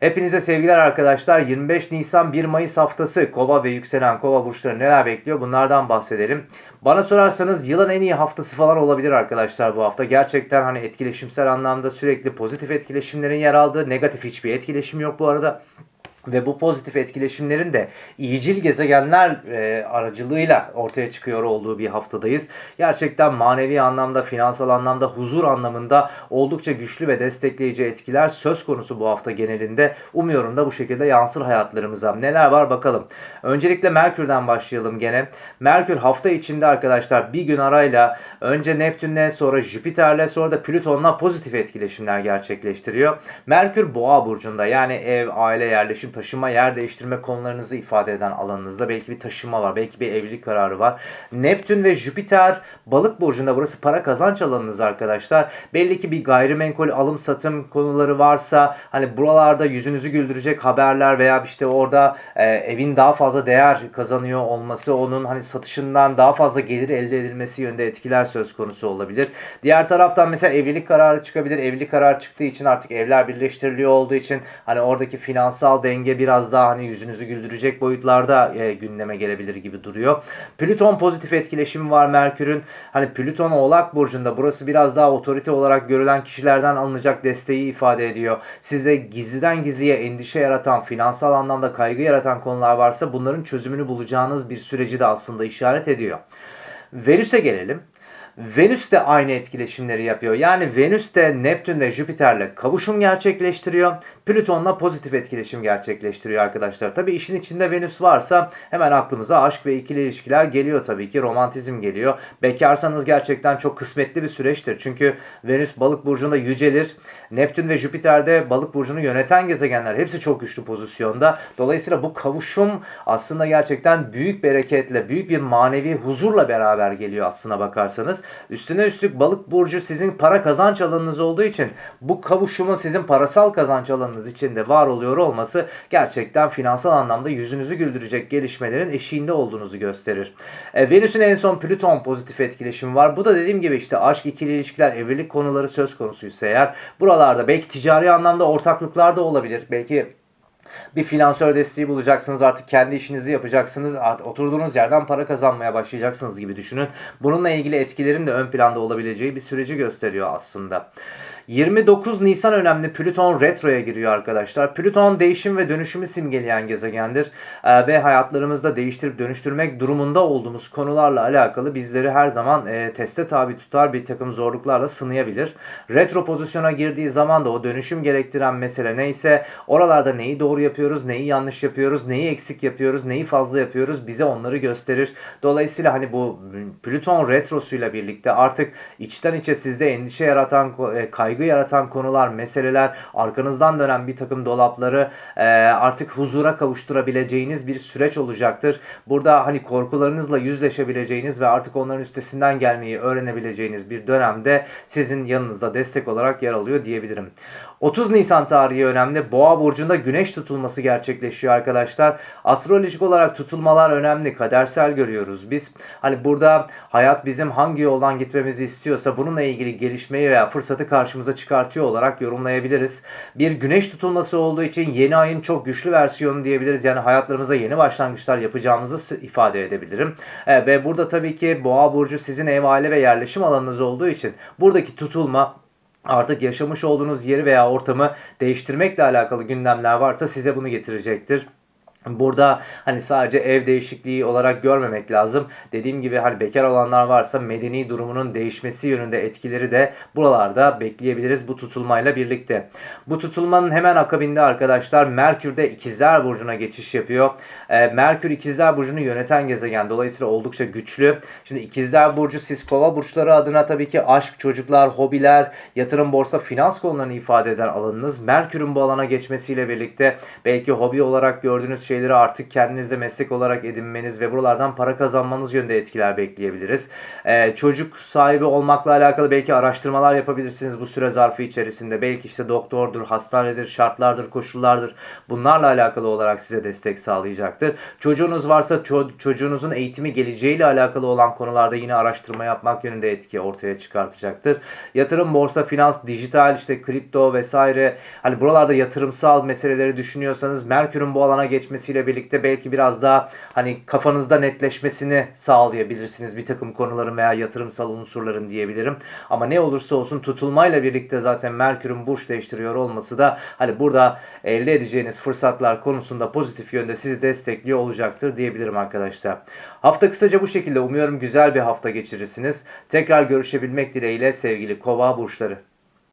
Hepinize sevgiler arkadaşlar. 25 Nisan 1 Mayıs haftası Kova ve yükselen Kova burçları neler bekliyor bunlardan bahsedelim. Bana sorarsanız yılın en iyi haftası falan olabilir arkadaşlar bu hafta. Gerçekten hani etkileşimsel anlamda sürekli pozitif etkileşimlerin yer aldığı, negatif hiçbir etkileşim yok bu arada. Ve bu pozitif etkileşimlerin de iyicil gezegenler e, aracılığıyla ortaya çıkıyor olduğu bir haftadayız. Gerçekten manevi anlamda, finansal anlamda, huzur anlamında oldukça güçlü ve destekleyici etkiler söz konusu bu hafta genelinde. Umuyorum da bu şekilde yansır hayatlarımıza. Neler var bakalım. Öncelikle Merkür'den başlayalım gene. Merkür hafta içinde arkadaşlar bir gün arayla önce Neptün'le sonra Jüpiter'le sonra da Plüton'la pozitif etkileşimler gerçekleştiriyor. Merkür Boğa burcunda yani ev, aile, yerleşim, taşıma, yer değiştirme konularınızı ifade eden alanınızda belki bir taşınma var, belki bir evlilik kararı var. Neptün ve Jüpiter Balık burcunda burası para kazanç alanınız arkadaşlar. Belli ki bir gayrimenkul alım satım konuları varsa hani buralarda yüzünüzü güldürecek haberler veya işte orada e, evin daha fazla değer kazanıyor olması onun hani satışından daha fazla gelir elde edilmesi yönde etkiler söz konusu olabilir. Diğer taraftan mesela evlilik kararı çıkabilir. Evlilik kararı çıktığı için artık evler birleştiriliyor olduğu için hani oradaki finansal denge biraz daha hani yüzünüzü güldürecek boyutlarda e, gündeme gelebilir gibi duruyor. Plüton pozitif etkileşimi var Merkür'ün. Hani Plüton Oğlak burcunda burası biraz daha otorite olarak görülen kişilerden alınacak desteği ifade ediyor. Sizde gizliden gizliye endişe yaratan, finansal anlamda kaygı yaratan konular varsa bunların çözümünü bulacağınız bir süreci de aslında işaret ediyor. Venüs'e gelelim. Venüs de aynı etkileşimleri yapıyor. Yani Venüs de Neptün ve Jüpiter'le kavuşum gerçekleştiriyor. Plüton'la pozitif etkileşim gerçekleştiriyor arkadaşlar. Tabi işin içinde Venüs varsa hemen aklımıza aşk ve ikili ilişkiler geliyor tabii ki. Romantizm geliyor. Bekarsanız gerçekten çok kısmetli bir süreçtir. Çünkü Venüs balık burcunda yücelir. Neptün ve Jüpiter'de balık burcunu yöneten gezegenler hepsi çok güçlü pozisyonda. Dolayısıyla bu kavuşum aslında gerçekten büyük bereketle, büyük bir manevi huzurla beraber geliyor aslına bakarsanız. Üstüne üstlük balık burcu sizin para kazanç alanınız olduğu için bu kavuşumun sizin parasal kazanç alanınız içinde var oluyor olması gerçekten finansal anlamda yüzünüzü güldürecek gelişmelerin eşiğinde olduğunuzu gösterir. E, Venüs'ün en son Plüton pozitif etkileşimi var. Bu da dediğim gibi işte aşk, ikili ilişkiler, evlilik konuları söz konusuysa eğer buralarda belki ticari anlamda ortaklıklar da olabilir. Belki bir finansör desteği bulacaksınız. Artık kendi işinizi yapacaksınız. Artık oturduğunuz yerden para kazanmaya başlayacaksınız gibi düşünün. Bununla ilgili etkilerin de ön planda olabileceği bir süreci gösteriyor aslında. 29 Nisan önemli Plüton retroya giriyor arkadaşlar. Plüton değişim ve dönüşümü simgeleyen gezegendir. Ee, ve hayatlarımızda değiştirip dönüştürmek durumunda olduğumuz konularla alakalı bizleri her zaman e, teste tabi tutar bir takım zorluklarla sınayabilir. Retro pozisyona girdiği zaman da o dönüşüm gerektiren mesele neyse oralarda neyi doğru yapıyoruz, neyi yanlış yapıyoruz, neyi eksik yapıyoruz, neyi fazla yapıyoruz bize onları gösterir. Dolayısıyla hani bu Plüton retrosuyla birlikte artık içten içe sizde endişe yaratan e, kaygı kaygı yaratan konular, meseleler, arkanızdan dönen bir takım dolapları e, artık huzura kavuşturabileceğiniz bir süreç olacaktır. Burada hani korkularınızla yüzleşebileceğiniz ve artık onların üstesinden gelmeyi öğrenebileceğiniz bir dönemde sizin yanınızda destek olarak yer alıyor diyebilirim. 30 Nisan tarihi önemli. Boğa burcunda güneş tutulması gerçekleşiyor arkadaşlar. Astrolojik olarak tutulmalar önemli. Kadersel görüyoruz biz. Hani burada hayat bizim hangi yoldan gitmemizi istiyorsa bununla ilgili gelişmeyi veya fırsatı karşımıza çıkartıyor olarak yorumlayabiliriz. Bir güneş tutulması olduğu için yeni ayın çok güçlü versiyonu diyebiliriz. Yani hayatlarımızda yeni başlangıçlar yapacağımızı ifade edebilirim. E, ve burada tabii ki Boğa burcu sizin ev aile ve yerleşim alanınız olduğu için buradaki tutulma artık yaşamış olduğunuz yeri veya ortamı değiştirmekle alakalı gündemler varsa size bunu getirecektir. Burada hani sadece ev değişikliği olarak görmemek lazım. Dediğim gibi hani bekar olanlar varsa medeni durumunun değişmesi yönünde etkileri de buralarda bekleyebiliriz bu tutulmayla birlikte. Bu tutulmanın hemen akabinde arkadaşlar Merkür de ikizler burcuna geçiş yapıyor. Ee, Merkür ikizler burcunu yöneten gezegen dolayısıyla oldukça güçlü. Şimdi ikizler burcu siz kova burçları adına tabii ki aşk, çocuklar, hobiler, yatırım, borsa, finans konularını ifade eden alanınız. Merkür'ün bu alana geçmesiyle birlikte belki hobi olarak gördüğünüz şeyleri artık kendinize meslek olarak edinmeniz ve buralardan para kazanmanız yönünde etkiler bekleyebiliriz. Ee, çocuk sahibi olmakla alakalı belki araştırmalar yapabilirsiniz bu süre zarfı içerisinde. Belki işte doktordur, hastanedir, şartlardır, koşullardır. Bunlarla alakalı olarak size destek sağlayacaktır. Çocuğunuz varsa ço- çocuğunuzun eğitimi geleceğiyle alakalı olan konularda yine araştırma yapmak yönünde etki ortaya çıkartacaktır. Yatırım, borsa, finans, dijital, işte kripto vesaire hani buralarda yatırımsal meseleleri düşünüyorsanız Merkür'ün bu alana geçmesiyle birlikte belki biraz daha hani kafanızda netleşmesini sağlayabilirsiniz bir takım konuların veya yatırımsal unsurların diyebilirim. Ama ne olursa olsun tutulmayla birlikte zaten Merkür'ün burç değiştiriyor olması da hani burada elde edeceğiniz fırsatlar konusunda pozitif yönde sizi destekliyor olacaktır diyebilirim arkadaşlar. Hafta kısaca bu şekilde umuyorum güzel bir hafta geçirirsiniz. Tekrar görüşebilmek dileğiyle sevgili kova burçları.